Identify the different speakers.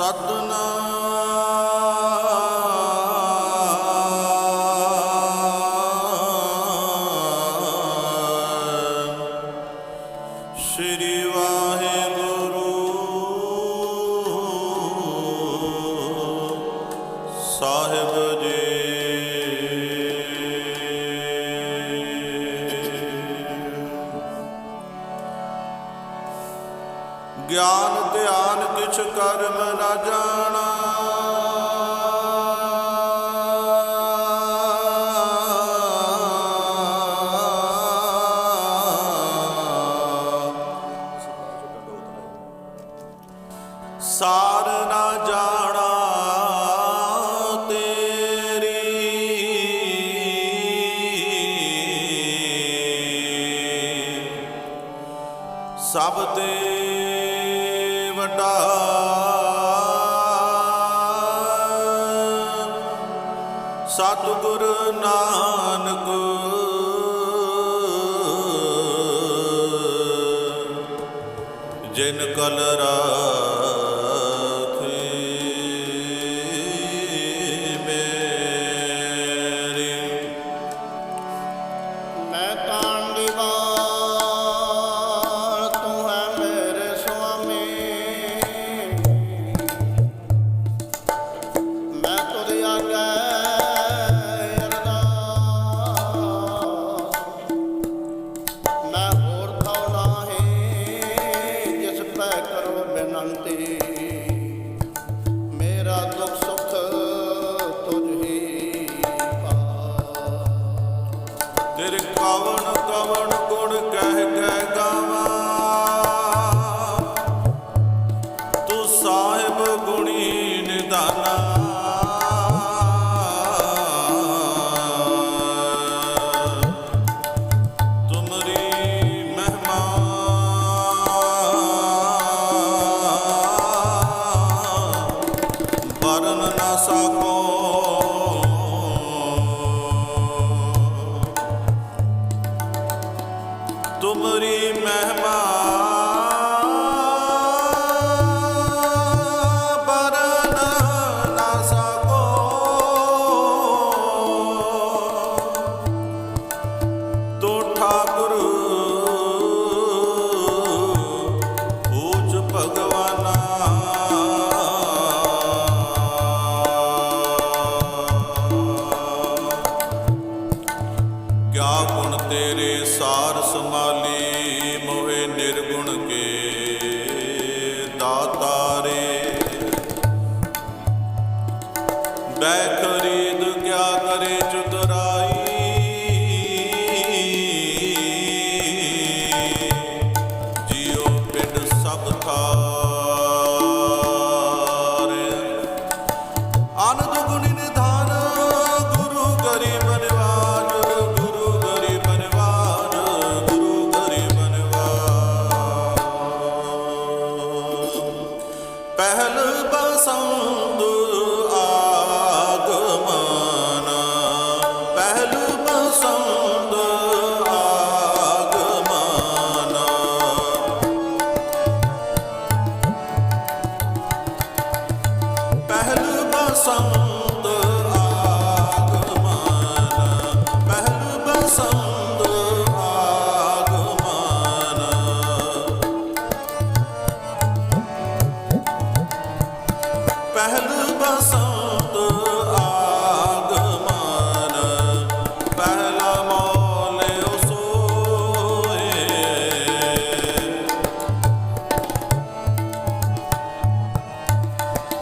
Speaker 1: ਸਤਨਾਮ। ਸ੍ਰੀ ਵਾਹਿਗੁਰੂ। ਕਰਮ ਨਾ ਜਾਣਾ। ਸਾਰ ਜਾਣਾ ਤੇਰੀ। ਸਭ ਤੇ ਵਟਾ ਸਤਿਗੁਰ ਨਾਨਕ। ਜਿਨ ਕਲ ਰਾ ਤੁਮਰੀ ਮਹਿਮਾ ਤਾਰੇ। ਬੈ ਖਰੀਦ ਕਿਆ ਕਰੇ ਚੁਤਰਾਈ ਜਿਉ ਪਿੰਡ ਸਭ ਥਾਰ।